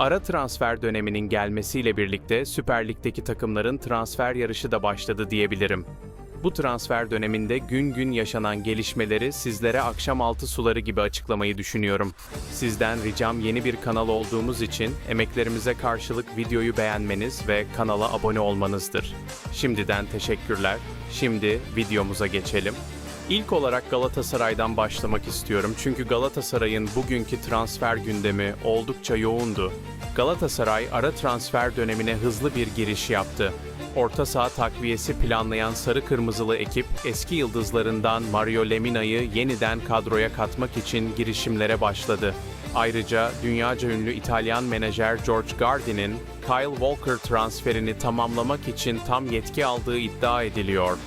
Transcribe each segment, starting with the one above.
Ara transfer döneminin gelmesiyle birlikte Süper Lig'deki takımların transfer yarışı da başladı diyebilirim. Bu transfer döneminde gün gün yaşanan gelişmeleri sizlere akşam altı suları gibi açıklamayı düşünüyorum. Sizden ricam yeni bir kanal olduğumuz için emeklerimize karşılık videoyu beğenmeniz ve kanala abone olmanızdır. Şimdiden teşekkürler. Şimdi videomuza geçelim. İlk olarak Galatasaray'dan başlamak istiyorum çünkü Galatasaray'ın bugünkü transfer gündemi oldukça yoğundu. Galatasaray ara transfer dönemine hızlı bir giriş yaptı. Orta saha takviyesi planlayan sarı kırmızılı ekip eski yıldızlarından Mario Lemina'yı yeniden kadroya katmak için girişimlere başladı. Ayrıca dünyaca ünlü İtalyan menajer George Gardi'nin Kyle Walker transferini tamamlamak için tam yetki aldığı iddia ediliyor.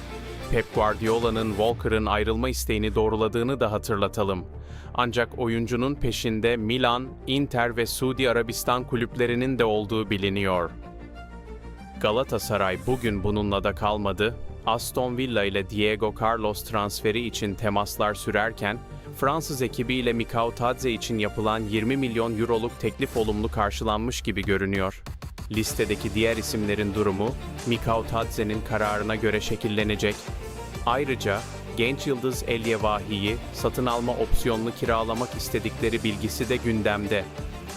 Pep Guardiola'nın Walker'ın ayrılma isteğini doğruladığını da hatırlatalım. Ancak oyuncunun peşinde Milan, Inter ve Suudi Arabistan kulüplerinin de olduğu biliniyor. Galatasaray bugün bununla da kalmadı. Aston Villa ile Diego Carlos transferi için temaslar sürerken, Fransız ekibiyle Mikao Tadze için yapılan 20 milyon euroluk teklif olumlu karşılanmış gibi görünüyor. Listedeki diğer isimlerin durumu, Mikao Tadze'nin kararına göre şekillenecek. Ayrıca genç yıldız Elyevahi'yi satın alma opsiyonlu kiralamak istedikleri bilgisi de gündemde.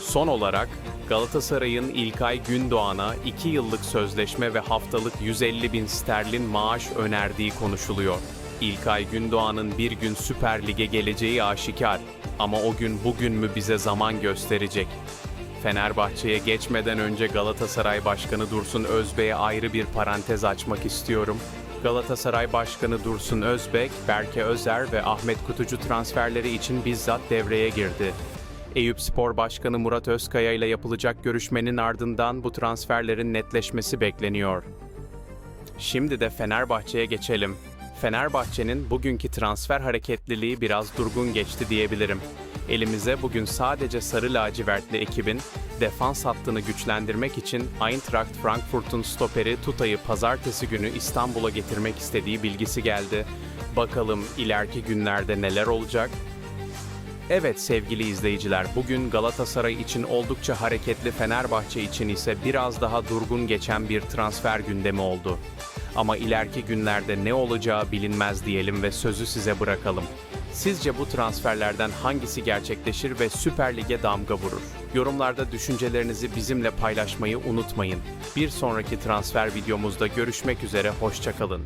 Son olarak Galatasaray'ın İlkay Gündoğan'a 2 yıllık sözleşme ve haftalık 150 bin sterlin maaş önerdiği konuşuluyor. İlkay Gündoğan'ın bir gün Süper Lig'e geleceği aşikar ama o gün bugün mü bize zaman gösterecek. Fenerbahçe'ye geçmeden önce Galatasaray Başkanı Dursun Özbek'e ayrı bir parantez açmak istiyorum. Galatasaray Başkanı Dursun Özbek, Berke Özer ve Ahmet Kutucu transferleri için bizzat devreye girdi. Eyüp Spor Başkanı Murat Özkaya ile yapılacak görüşmenin ardından bu transferlerin netleşmesi bekleniyor. Şimdi de Fenerbahçe'ye geçelim. Fenerbahçe'nin bugünkü transfer hareketliliği biraz durgun geçti diyebilirim. Elimize bugün sadece sarı lacivertli ekibin defans hattını güçlendirmek için Eintracht Frankfurt'un stoperi Tuta'yı pazartesi günü İstanbul'a getirmek istediği bilgisi geldi. Bakalım ileriki günlerde neler olacak? Evet sevgili izleyiciler, bugün Galatasaray için oldukça hareketli, Fenerbahçe için ise biraz daha durgun geçen bir transfer gündemi oldu. Ama ileriki günlerde ne olacağı bilinmez diyelim ve sözü size bırakalım. Sizce bu transferlerden hangisi gerçekleşir ve Süper Lig'e damga vurur? Yorumlarda düşüncelerinizi bizimle paylaşmayı unutmayın. Bir sonraki transfer videomuzda görüşmek üzere, hoşçakalın.